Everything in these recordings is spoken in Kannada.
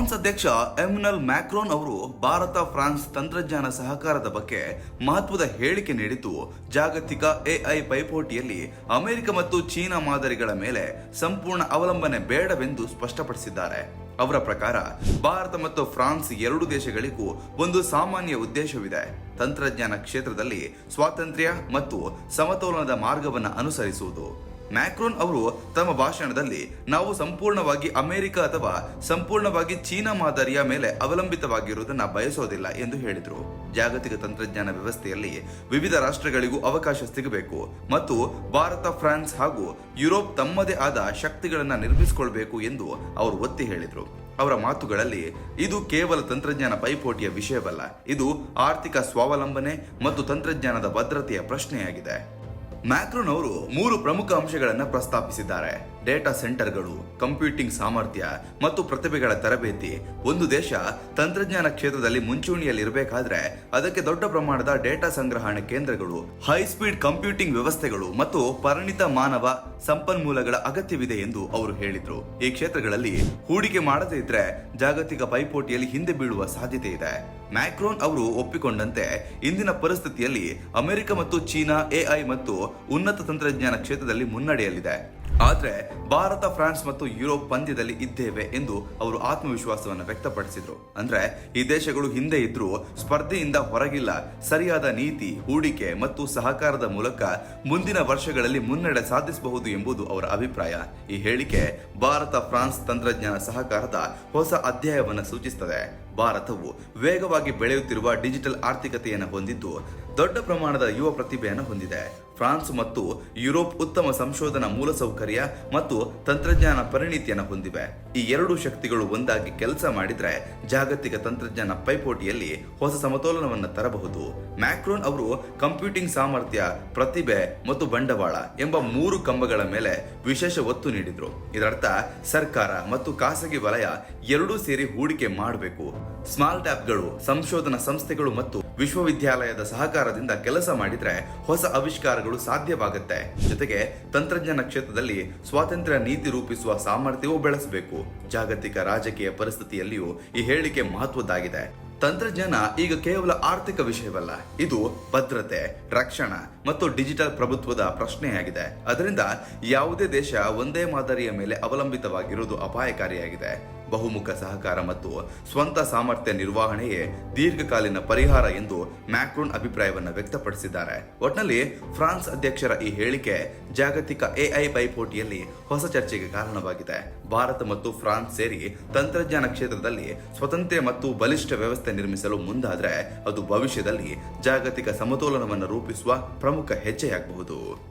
ಫ್ರಾನ್ಸ್ ಅಧ್ಯಕ್ಷ ಎಮ್ನಲ್ ಮ್ಯಾಕ್ರೋನ್ ಅವರು ಭಾರತ ಫ್ರಾನ್ಸ್ ತಂತ್ರಜ್ಞಾನ ಸಹಕಾರದ ಬಗ್ಗೆ ಮಹತ್ವದ ಹೇಳಿಕೆ ನೀಡಿದ್ದು, ಜಾಗತಿಕ ಎಐ ಪೈಪೋಟಿಯಲ್ಲಿ ಅಮೆರಿಕ ಮತ್ತು ಚೀನಾ ಮಾದರಿಗಳ ಮೇಲೆ ಸಂಪೂರ್ಣ ಅವಲಂಬನೆ ಬೇಡವೆಂದು ಸ್ಪಷ್ಟಪಡಿಸಿದ್ದಾರೆ. ಅವರ ಪ್ರಕಾರ, ಭಾರತ ಮತ್ತು ಫ್ರಾನ್ಸ್ ಎರಡು ದೇಶಗಳಿಗೂ ಒಂದು ಸಾಮಾನ್ಯ ಉದ್ದೇಶವಿದೆ. ತಂತ್ರಜ್ಞಾನ ಕ್ಷೇತ್ರದಲ್ಲಿ ಸ್ವಾತಂತ್ರ್ಯ ಮತ್ತು ಸಮತೋಲನದ ಮಾರ್ಗವನ್ನು ಅನುಸರಿಸುವುದು. ಮ್ಯಾಕ್ರೋನ್ ಅವರು ತಮ್ಮ ಭಾಷಣದಲ್ಲಿ, ನಾವು ಸಂಪೂರ್ಣವಾಗಿ ಅಮೆರಿಕ ಅಥವಾ ಸಂಪೂರ್ಣವಾಗಿ ಚೀನಾ ಮಾದರಿಯ ಮೇಲೆ ಅವಲಂಬಿತವಾಗಿರುವುದನ್ನು ಬಯಸೋದಿಲ್ಲ ಎಂದು ಹೇಳಿದರು. ಜಾಗತಿಕ ತಂತ್ರಜ್ಞಾನ ವ್ಯವಸ್ಥೆಯಲ್ಲಿ ವಿವಿಧ ರಾಷ್ಟ್ರಗಳಿಗೂ ಅವಕಾಶ ಸಿಗಬೇಕು ಮತ್ತು ಭಾರತ, ಫ್ರಾನ್ಸ್ ಹಾಗೂ ಯುರೋಪ್ ತಮ್ಮದೇ ಆದ ಶಕ್ತಿಗಳನ್ನು ನಿರ್ಮಿಸಿಕೊಳ್ಬೇಕು ಎಂದು ಅವರು ಒತ್ತಿ ಹೇಳಿದರು. ಅವರ ಮಾತುಗಳಲ್ಲಿ, ಇದು ಕೇವಲ ತಂತ್ರಜ್ಞಾನ ಪೈಪೋಟಿಯ ವಿಷಯವಲ್ಲ, ಇದು ಆರ್ಥಿಕ ಸ್ವಾವಲಂಬನೆ ಮತ್ತು ತಂತ್ರಜ್ಞಾನದ ಭದ್ರತೆಯ ಪ್ರಶ್ನೆಯಾಗಿದೆ. ಮ್ಯಾಕ್ರೋನ್ ಅವರು ಮೂರು ಪ್ರಮುಖ ಅಂಶಗಳನ್ನು ಪ್ರಸ್ತಾಪಿಸಿದ್ದಾರೆ. ಡೇಟಾ ಸೆಂಟರ್ಗಳು, ಕಂಪ್ಯೂಟಿಂಗ್ ಸಾಮರ್ಥ್ಯ ಮತ್ತು ಪ್ರತಿಭೆಗಳ ತರಬೇತಿ. ಒಂದು ದೇಶ ತಂತ್ರಜ್ಞಾನ ಕ್ಷೇತ್ರದಲ್ಲಿ ಮುಂಚೂಣಿಯಲ್ಲಿರಬೇಕಾದ್ರೆ ಅದಕ್ಕೆ ದೊಡ್ಡ ಪ್ರಮಾಣದ ಡೇಟಾ ಸಂಗ್ರಹಣೆ ಕೇಂದ್ರಗಳು ಹೈ ಸ್ಪೀಡ್ ಕಂಪ್ಯೂಟಿಂಗ್ ವ್ಯವಸ್ಥೆಗಳು ಮತ್ತು ಪರಿಣಿತ ಮಾನವ ಸಂಪನ್ಮೂಲಗಳ ಅಗತ್ಯವಿದೆ ಎಂದು ಅವರು ಹೇಳಿದ್ರು. ಈ ಕ್ಷೇತ್ರಗಳಲ್ಲಿ ಹೂಡಿಕೆ ಮಾಡದೇ ಇದ್ರೆ ಜಾಗತಿಕ ಪೈಪೋಟಿಯಲ್ಲಿ ಹಿಂದೆ ಬೀಳುವ ಸಾಧ್ಯತೆ ಇದೆ. ಮ್ಯಾಕ್ರೋನ್ ಅವರು ಒಪ್ಪಿಕೊಂಡಂತೆ, ಇಂದಿನ ಪರಿಸ್ಥಿತಿಯಲ್ಲಿ ಅಮೆರಿಕ ಮತ್ತು ಚೀನಾ ಎಐ ಮತ್ತು ಉನ್ನತ ತಂತ್ರಜ್ಞಾನ ಕ್ಷೇತ್ರದಲ್ಲಿ ಮುನ್ನಡೆಯಲ್ಲಿದೆ. ಆದ್ರೆ ಭಾರತ, ಫ್ರಾನ್ಸ್ ಮತ್ತು ಯುರೋಪ್ ಪಂದ್ಯದಲ್ಲಿ ಇದ್ದೇವೆ ಎಂದು ಅವರು ಆತ್ಮವಿಶ್ವಾಸವನ್ನು ವ್ಯಕ್ತಪಡಿಸಿದರು. ಅಂದ್ರೆ ಈ ದೇಶಗಳು ಹಿಂದೆ ಇದ್ರೂ ಸ್ಪರ್ಧೆಯಿಂದ ಹೊರಗಿಲ್ಲ. ಸರಿಯಾದ ನೀತಿ, ಹೂಡಿಕೆ ಮತ್ತು ಸಹಕಾರದ ಮೂಲಕ ಮುಂದಿನ ವರ್ಷಗಳಲ್ಲಿ ಮುನ್ನಡೆ ಸಾಧಿಸಬಹುದು ಎಂಬುದು ಅವರ ಅಭಿಪ್ರಾಯ. ಈ ಹೇಳಿಕೆ ಭಾರತ, ಫ್ರಾನ್ಸ್ ತಂತ್ರಜ್ಞಾನ ಸಹಕಾರದ ಹೊಸ ಅಧ್ಯಾಯವನ್ನು ಸೂಚಿಸುತ್ತದೆ. ಭಾರತವು ವೇಗವಾಗಿ ಬೆಳೆಯುತ್ತಿರುವ ಡಿಜಿಟಲ್ ಆರ್ಥಿಕತೆಯನ್ನು ಹೊಂದಿದ್ದು ದೊಡ್ಡ ಪ್ರಮಾಣದ ಯುವ ಪ್ರತಿಭೆಯನ್ನು ಹೊಂದಿದೆ. ಫ್ರಾನ್ಸ್ ಮತ್ತು ಯುರೋಪ್ ಉತ್ತಮ ಸಂಶೋಧನಾ ಮೂಲಸೌಕರ್ಯ ಮತ್ತು ತಂತ್ರಜ್ಞಾನ ಪರಿಣಿತಿಯನ್ನು ಹೊಂದಿವೆ. ಈ ಎರಡು ಶಕ್ತಿಗಳು ಒಂದಾಗಿ ಕೆಲಸ ಮಾಡಿದರೆ ಜಾಗತಿಕ ತಂತ್ರಜ್ಞಾನ ಪೈಪೋಟಿಯಲ್ಲಿ ಹೊಸ ಸಮತೋಲನವನ್ನು ತರಬಹುದು. ಮ್ಯಾಕ್ರೋನ್ ಅವರು ಕಂಪ್ಯೂಟಿಂಗ್ ಸಾಮರ್ಥ್ಯ, ಪ್ರತಿಭೆ ಮತ್ತು ಬಂಡವಾಳ ಎಂಬ ಮೂರು ಕಂಬಗಳ ಮೇಲೆ ವಿಶೇಷ ಒತ್ತು ನೀಡಿದರು. ಇದರರ್ಥ ಸರ್ಕಾರ ಮತ್ತು ಖಾಸಗಿ ವಲಯ ಎರಡೂ ಸೇರಿ ಹೂಡಿಕೆ ಮಾಡಬೇಕು. ಸ್ಮಾಲ್ ಟ್ಯಾಪ್ಗಳು, ಸಂಶೋಧನಾ ಸಂಸ್ಥೆಗಳು ಮತ್ತು ವಿಶ್ವವಿದ್ಯಾಲಯದ ಸಹಕಾರದಿಂದ ಕೆಲಸ ಮಾಡಿದ್ರೆ ಹೊಸ ಆವಿಷ್ಕಾರಗಳು ಸಾಧ್ಯವಾಗುತ್ತೆ. ಜೊತೆಗೆ ತಂತ್ರಜ್ಞಾನ ಕ್ಷೇತ್ರದಲ್ಲಿ ಸ್ವಾತಂತ್ರ್ಯ ನೀತಿ ರೂಪಿಸುವ ಸಾಮರ್ಥ್ಯವೂ ಬೆಳೆಸಬೇಕು. ಜಾಗತಿಕ ರಾಜಕೀಯ ಪರಿಸ್ಥಿತಿಯಲ್ಲಿಯೂ ಈ ಹೇಳಿಕೆ ಮಹತ್ವದ್ದಾಗಿದೆ. ತಂತ್ರಜ್ಞಾನ ಈಗ ಕೇವಲ ಆರ್ಥಿಕ ವಿಷಯವಲ್ಲ, ಇದು ಭದ್ರತೆ, ರಕ್ಷಣಾ ಮತ್ತು ಡಿಜಿಟಲ್ ಪ್ರಭುತ್ವದ ಪ್ರಶ್ನೆಯಾಗಿದೆ. ಅದರಿಂದ ಯಾವುದೇ ದೇಶ ಒಂದೇ ಮಾದರಿಯ ಮೇಲೆ ಅವಲಂಬಿತವಾಗಿರುವುದು ಅಪಾಯಕಾರಿಯಾಗಿದೆ. ಬಹುಮುಖ ಸಹಕಾರ ಮತ್ತು ಸ್ವಂತ ಸಾಮರ್ಥ್ಯ ನಿರ್ವಹಣೆಯೇ ದೀರ್ಘಕಾಲೀನ ಪರಿಹಾರ ಎಂದು ಮ್ಯಾಕ್ರೋನ್ ಅಭಿಪ್ರಾಯವನ್ನು ವ್ಯಕ್ತಪಡಿಸಿದ್ದಾರೆ. ಒಟ್ನಲ್ಲಿ ಫ್ರಾನ್ಸ್ ಅಧ್ಯಕ್ಷರ ಈ ಹೇಳಿಕೆ ಜಾಗತಿಕ ಎಐ ಪೈಪೋಟಿಯಲ್ಲಿ ಹೊಸ ಚರ್ಚೆಗೆ ಕಾರಣವಾಗಿದೆ. ಭಾರತ ಮತ್ತು ಫ್ರಾನ್ಸ್ ಸೇರಿ ತಂತ್ರಜ್ಞಾನ ಕ್ಷೇತ್ರದಲ್ಲಿ ಸ್ವತಂತ್ರ ಮತ್ತು ಬಲಿಷ್ಠ ವ್ಯವಸ್ಥೆ ನಿರ್ಮಿಸಲು ಮುಂದಾದರೆ ಅದು ಭವಿಷ್ಯದಲ್ಲಿ ಜಾಗತಿಕ ಸಮತೋಲನವನ್ನು ರೂಪಿಸುವ ಪ್ರಮುಖ ಹೆಜ್ಜೆಯಾಗಬಹುದು.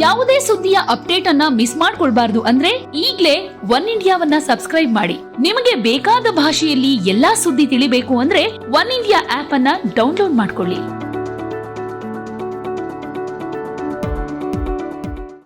ಯಾವುದೇ ಸುದ್ದಿಯ ಅಪ್ಡೇಟ್ ಅನ್ನ ಮಿಸ್ ಮಾಡ್ಕೊಳ್ಬಾರ್ದು ಅಂದ್ರೆ ಈಗ್ಲೇ ಒನ್ ಇಂಡಿಯಾವನ್ನ ಸಬ್ಸ್ಕ್ರೈಬ್ ಮಾಡಿ. ನಿಮಗೆ ಬೇಕಾದ ಭಾಷೆಯಲ್ಲಿ ಎಲ್ಲಾ ಸುದ್ದಿ ತಿಳಿಬೇಕು ಅಂದ್ರೆ ಒನ್ ಇಂಡಿಯಾ ಆಪ್ ಅನ್ನ ಡೌನ್ಲೋಡ್ ಮಾಡ್ಕೊಳ್ಳಿ.